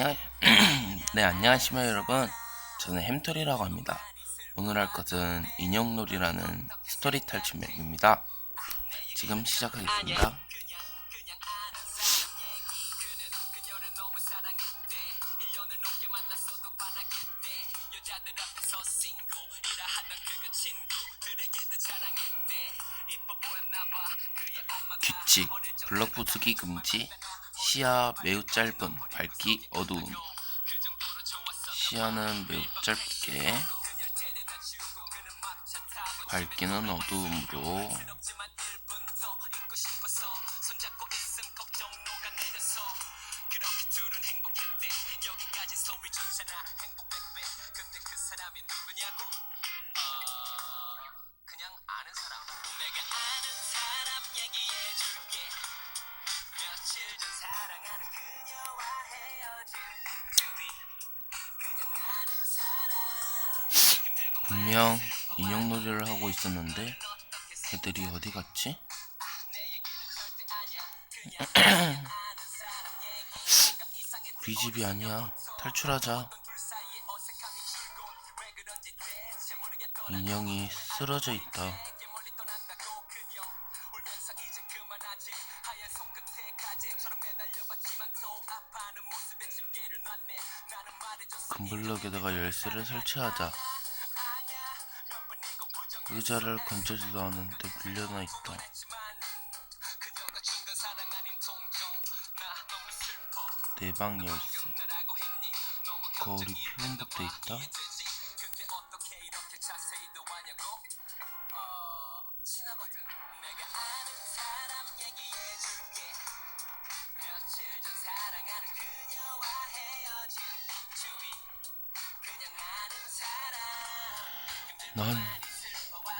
네, 안녕하십니까, 여러분. 저는 햄토리라고 합니다. 오늘 할 것은 인형놀이라는 스토리 탈출 맵입니다. 지금 시작하겠습니다. 규칙, 블럭 부수기 금지, 시야 매우 짧은, 밝기 어두움. 시야는 매우 짧게, 밝기는 어두움으로. 그냥 힘들고 분명 인형 놀이를 하고 있었는데 애들이 어디 갔지? 우리 집이 아니야. 탈출하자. 인형이 쓰러져 있다. 금블럭에다가 열쇠를 설치하자. 의자를 건져지도 않는데 밀려나 있다. 내 방 열쇠. 거울이 피분복돼 있다. 친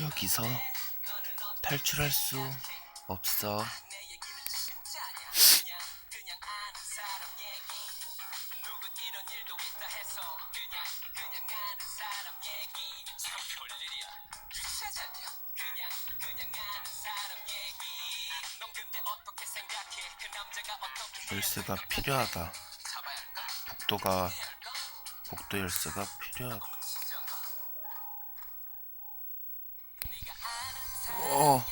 여기서 탈출할 수 없어. 열쇠가 필요하다. 복도가 복도 열쇠가 필요하다. 그래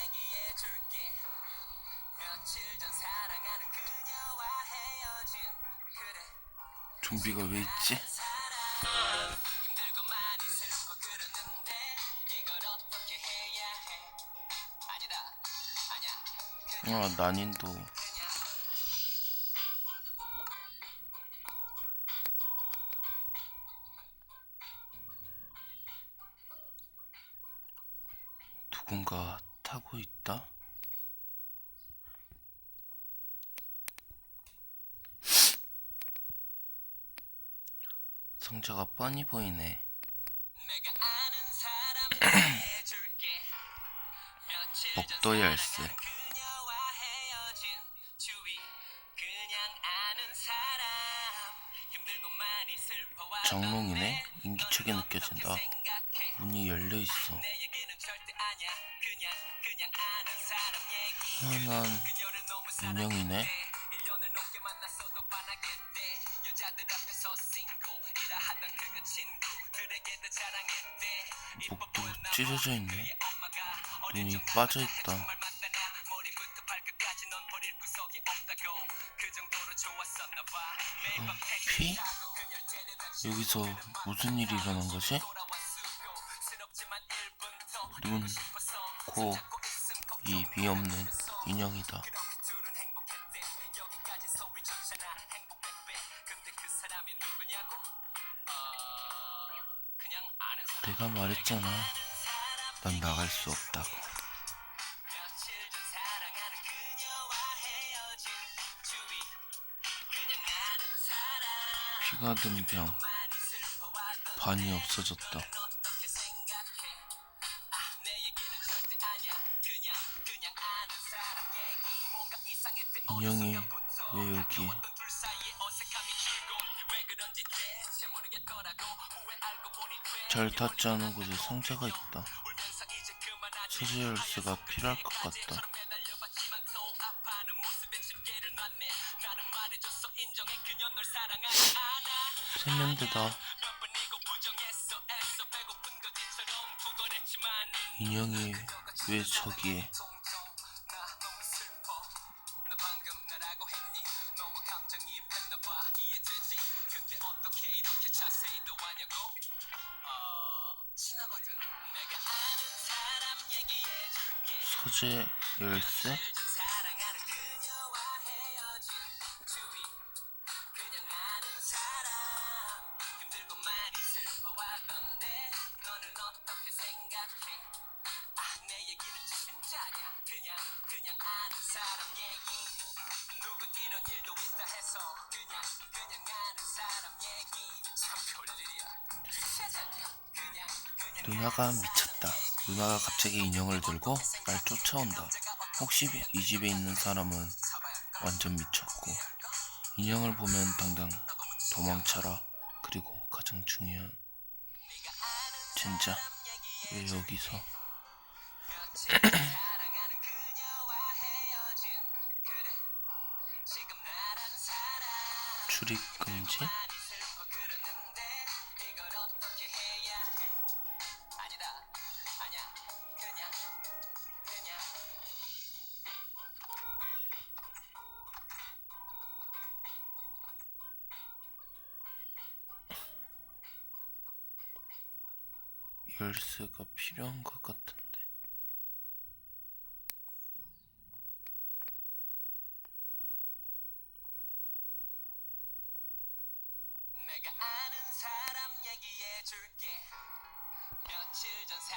좀비가 왜 있지? 아, 난인도. 타고 있다? 상자가 뻔히 보이네. 복도 열쇠. 정롱이네. 인기척이 느껴진다. 문이 열려 있어. 난 그녀를 너무 인형이네. 1년을 넘게 만났어도 반하겠대 여자들 앞에서 싱글이라 하던 그가 친구들에게도 자랑했대 목도 찢어져 있네. 눈이 빠져 있다. 그밤 피? 주고 여기서 무슨 일이 일어난 거지? 눈, 코, 입이 없는 인형이다. 내가 말했잖아. 난 나갈 수 없다고. 피가 든 병, 반이 없어졌다. 회 알고 보니 돼잘 닿지 않은 곳에 상자가 있다. 서재 열쇠가 필요할 것 같다. 세면대다. 인형이 왜 저기에? 그냥 그냥 누나가 미쳤다. 누나가 갑자기 인형을 들고 날 쫓아온다. 혹시 이 집에 있는 사람은 완전 미쳤고 인형을 보면 당장 도망쳐라. 그리고 가장 중요한 진짜 왜 여기서 출입 금지? 열쇠가 필요한 것 같은데.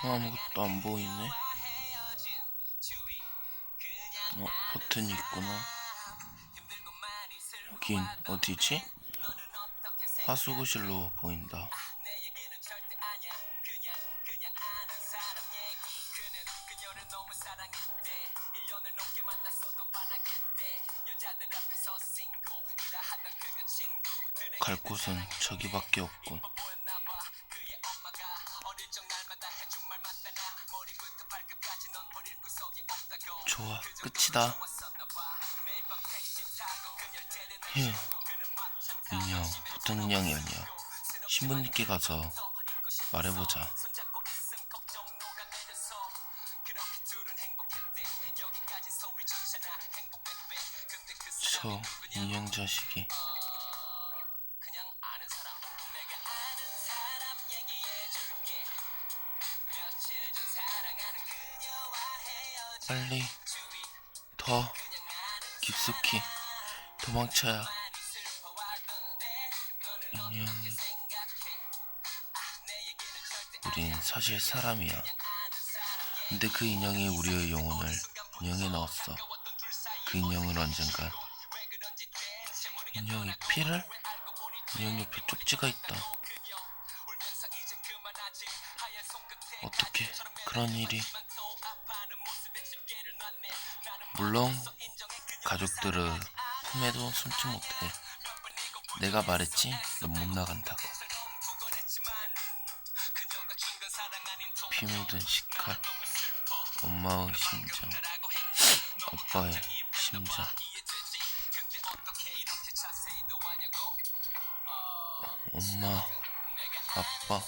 어, 아무것도 안 보이네. 어, 버튼이 있구나. 여긴 어디지? 하수구실로 보인다. 녀를 데려다 휴, 주고 그는 마찬가지 예. 인형, 보통 인형이 아니야. 신부님께 가서 말해보자. 손잡고 있음 걱 빨리 더 깊숙이 도망쳐야 절대 우린 사실 사람이야. 근데 그 인형이 우리의 영혼을 인형에 넣었어. 그 인형은 언젠가 인형이 피를? 인형 옆에 쪽지가 있다. 어떻게 그런 일이? 물론 가족들은 품에도 숨지 못해. 내가 말했지, 넌 못 나간다고. 피 묻은 식칼, 엄마의 심장, 아빠의 심장. 엄마, 아빠,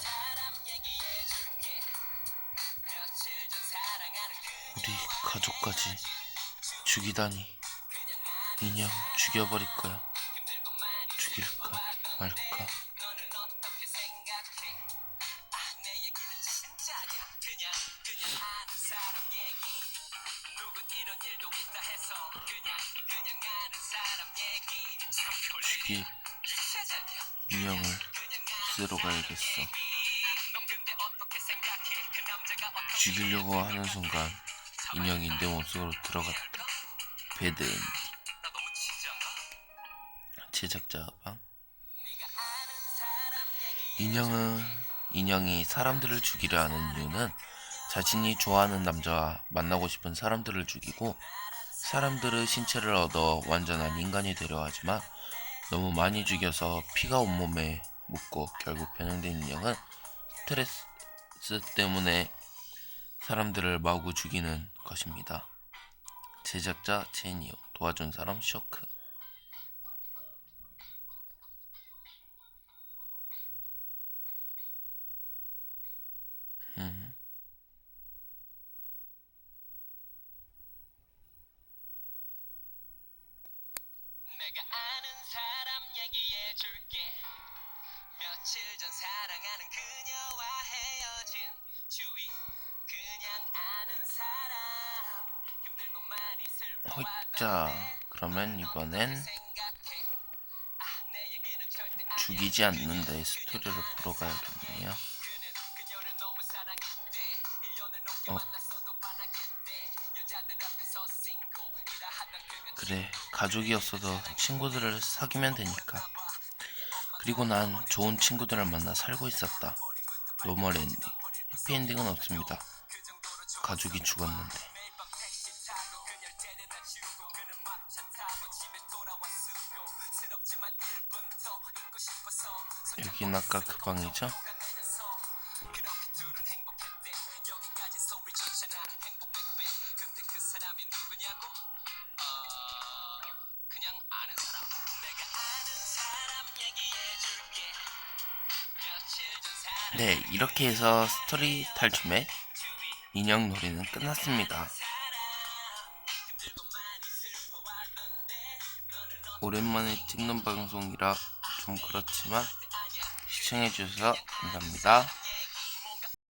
우리 가족까지 죽이다니. 인형 죽여버릴 거야. 죽일까 말까. 죽이 인형을 쓰러 가야겠어. 죽이려고 하는 순간 인형이 내 몸속으로 들어갔다. 배든? 제작자 방. 인형은 인형이 사람들을 죽이려 하는 이유는 자신이 좋아하는 남자와 만나고 싶은 사람들을 죽이고 사람들의 신체를 얻어 완전한 인간이 되려 하지만 너무 많이 죽여서 피가 온몸에 묻고 결국 변형된 인형은 스트레스 때문에 사람들을 마구 죽이는 것입니다. 제작자 제니오 도와준 사람 쇼크. 음. 사랑하는 그녀와 헤어진 주위. 자, 그러면 이번엔. 죽이지 않는다의 스토리를 보러 가야겠네요. 그는 그녀를 너무 사랑했대 1년을 넘게 어. 그래, 가족이었어도 친구들을 사귀면 되니까. 그리고 난 좋은 친구들을 만나 살고 있었다. 노멀 엔딩. 해피엔딩은 없습니다. 가족이 죽었는데. 해줄게 며칠 전 사랑 네, 이렇게 해서 스토리 탈춤의 인형 놀이는 끝났습니다. 오랜만에 찍는 방송이라 좀 그렇지만 시청해주셔서 감사합니다.